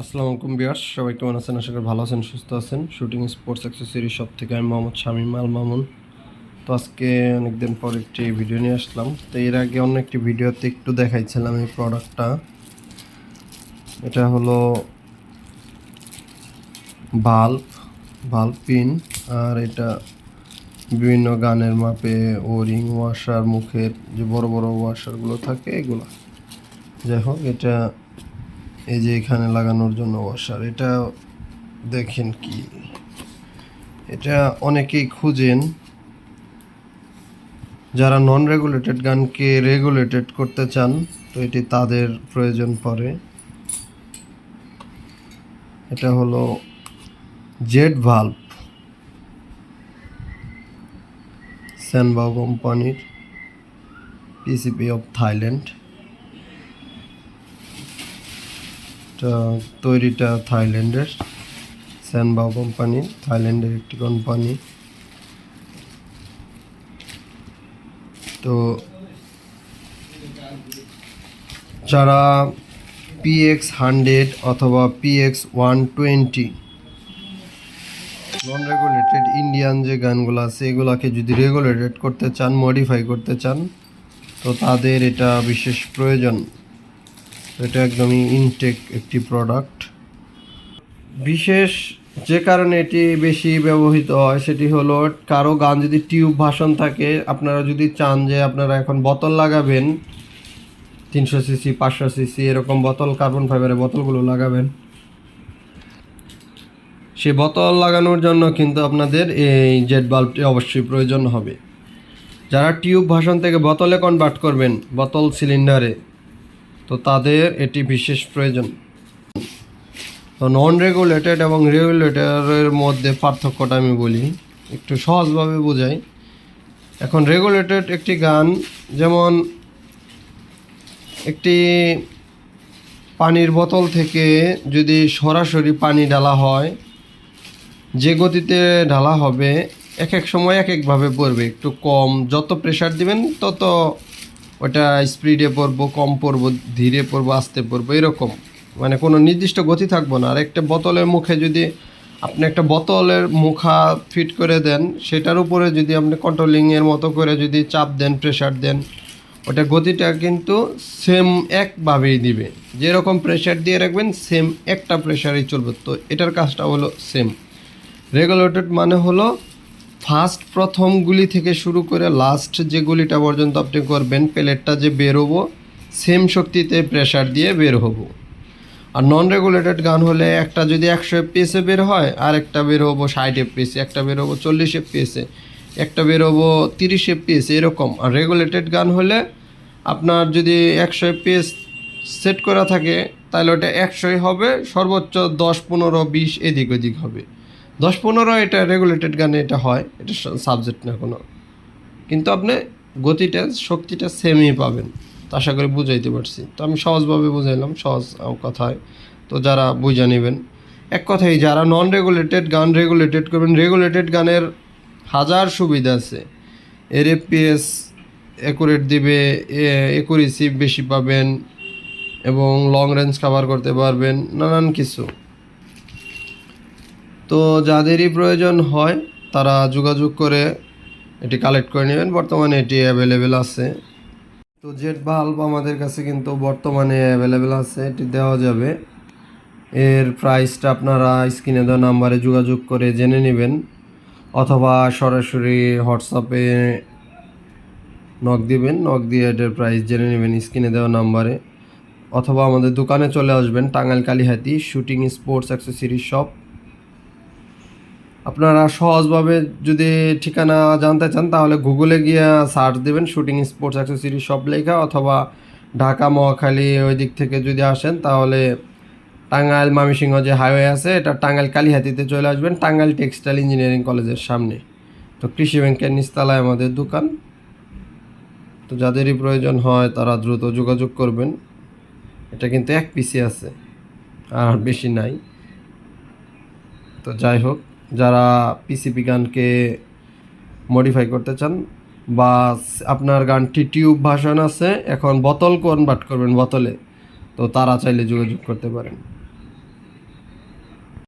আসসালামু আলাইকুম বিয়ার্স সবাই কেমন আছেন? আশা করি ভালো আছেন, সুস্থ আছেন। শুটিং স্পোর্টস অ্যাক্সেসরি শপ থেকে আমি মোহাম্মদ শামীম আল মামুন। তো আজকে অনেকদিন পর একটি ভিডিও নিয়ে আসলাম। তো এর আগে অন্য একটি ভিডিওতে একটু দেখাইছিলাম এই প্রোডাক্টটা এটা হলো বাল্ব বাল্ব পিন আর এটা বিভিন্ন গানের মাপে ওরিং ওয়াশার মুখের যে বড় বড় ওয়াশারগুলো থাকে, এগুলো। যাই হোক, এটা এই যে এখানে লাগানোর জন্য ওয়াশার এটা দেখেন কি? এটা অনেকেই খুঁজেন যারা নন রেগুলেটেড গানকে রেগুলেটেড করতে চান, তো এটি তাদের প্রয়োজন পড়ে। এটা হলো জেড ভাল্ভ স্যানবাও কোম্পানির পিসিপি অফ থাইল্যান্ড এটা তৈরিটা থাইল্যান্ডের স্যানবাও কোম্পানি, থাইল্যান্ডের একটি কোম্পানি। তো যারা পিএক্স হান্ড্রেড অথবা PX one twenty non regulated Indian যে গানগুলো আছে, এগুলাকে যদি রেগুলেটেড করতে চান মডিফাই করতে চান, তো তাদের এটা বিশেষ প্রয়োজন। এটা একদমই ইনটেক একটি প্রোডাক্ট বিশেষ যে কারণে এটি বেশি ব্যবহৃত হয় সেটি হলো, কারও গান যদি টিউব ভাষণ থাকে, আপনারা যদি চান যে আপনারা এখন বোতল লাগাবেন, তিনশো সিসি পাঁচশো সিসি এরকম বোতল কার্বন ফাইবারের বোতলগুলো লাগাবেন। সে বোতল লাগানোর জন্য কিন্তু আপনাদের এই জেট বাল্বটি অবশ্যই প্রয়োজন হবে। যারা টিউব ভাষণ থেকে বোতলে কনভার্ট করবেন, বোতল সিলিন্ডারে তো তাদের এটি বিশেষ প্রয়োজন। তো নন রেগুলেটেড এবং রেগুলেটরের মধ্যে পার্থক্যটা আমি বলি, একটু সহজভাবে বোঝাই। এখন রেগুলেটেড একটি গান, যেমন একটি পানির বোতল থেকে যদি সরাসরি পানি ঢালা হয়, যে গতিতে ঢালা হবে এক এক সময় এক একভাবে পড়বে। একটু কম, যত প্রেশার দিবেন, তত ওটা স্পিডে পড়ব কম পড়ব ধীরে পড়ব আস্তে পড়ব এরকম। মানে কোনো নির্দিষ্ট গতি থাকব না। আর একটা বোতলের মুখে যদি আপনি একটা বোতলের মুখা ফিট করে দেন, সেটার উপরে যদি আপনি কন্ট্রোলিংয়ের মতো করে যদি চাপ দেন প্রেশার দেন, ওটা গতিটা কিন্তু সেম একভাবেই দিবে। যেরকম প্রেশার দিয়ে রাখবেন সেম একটা প্রেশারেই চলবে। তো এটার কাজটা হলো সেম রেগুলেটেড মানে হলো ফার্স্ট প্রথম গুলি থেকে শুরু করে লাস্ট যে গুলিটা পর্যন্ত আপনি করবেন প্লেটটা যে বেরোবো সেম শক্তিতে প্রেশার দিয়ে বের হব। আর নন রেগুলেটেড গান হলে একটা যদি একশো এফপিএসে বের হয় আর একটা বের হব ষাট এফপিএসে একটা বের হব চল্লিশ এফপিএসে একটা বের হব তিরিশ এফপিএস এরকম। আর রেগুলেটেড গান হলে আপনার যদি একশো এফপিএস সেট করা থাকে, তাহলে ওটা একশোই হবে, সর্বোচ্চ দশ, পনেরো, বিশ এদিক ওদিক হবে। দশ পনেরো এটা রেগুলেটেড গানে এটা হয়, এটা সাবজেক্ট না কোনো। কিন্তু আপনি গতিটা, শক্তিটা সেমই পাবেন। তো আশা করি বুঝাইতে পারছি। তো আমি সহজভাবে বুঝাইলাম, সহজ কথায়। তো যারা বুঝে নেবেন, এক কথাই যারা নন রেগুলেটেড গান রেগুলেটেড করবেন রেগুলেটেড গানের হাজার সুবিধা আছে। এর এফপিএস একুরেট দিবে একুরেসি বেশি পাবেন এবং লং রেঞ্জ কভার করতে পারবেন, নানান কিছু। তো যাদেরই প্রয়োজন হয়, তারা যোগাযোগ করে এটি কালেক্ট করে নেবেন। বর্তমানে এটি অ্যাভেলেবেল আছে। তো জেট বাল্ব আমাদের কাছে কিন্তু বর্তমানে অ্যাভেলেবেল আছে, এটি দেওয়া যাবে। এর প্রাইসটা আপনারা স্ক্রিনে দেওয়া নাম্বারে যোগাযোগ করে জেনে নেবেন। অথবা সরাসরি হোয়াটসঅ্যাপে নক দিবেন নক দিয়ে এটার প্রাইস জেনে নেবেন স্ক্রিনে দেওয়া নাম্বারে অথবা আমাদের দোকানে চলে আসবেন, Tangail Kalihati shooting sports accessory shop আপনারা সহজভাবে যদি ঠিকানা জানতে চান, তাহলে গুগলে গিয়ে সার্চ দেবেন শুটিং স্পোর্টস অ্যাক্সেসরি সব লেখা অথবা ঢাকা, মহাখালী ওই দিক থেকে যদি আসেন, তাহলে টাঙ্গাইল মামিসিংহ যে হাইওয়ে আছে, এটা টাঙ্গাইল কালীহাতিতে চলে আসবেন, টাঙ্গাইল টেক্সটাইল ইঞ্জিনিয়ারিং কলেজের সামনে। তো কৃষি ব্যাংকের নিচতলায় আমাদের দোকান। তো যাদেরই প্রয়োজন হয়, তারা দ্রুত যোগাযোগ করবেন। এটা কিন্তু এক পিসি আছে, আর বেশি নাই। তো যাই হোক যারা পিসিপি গানকে মডিফাই করতে চান, বা আপনার গানটি টিউব ভাষণ আছে, এখন বোতল কনভার্ট করবেন বোতলে? তো তারা চাইলে যোগাযোগ করতে পারেন।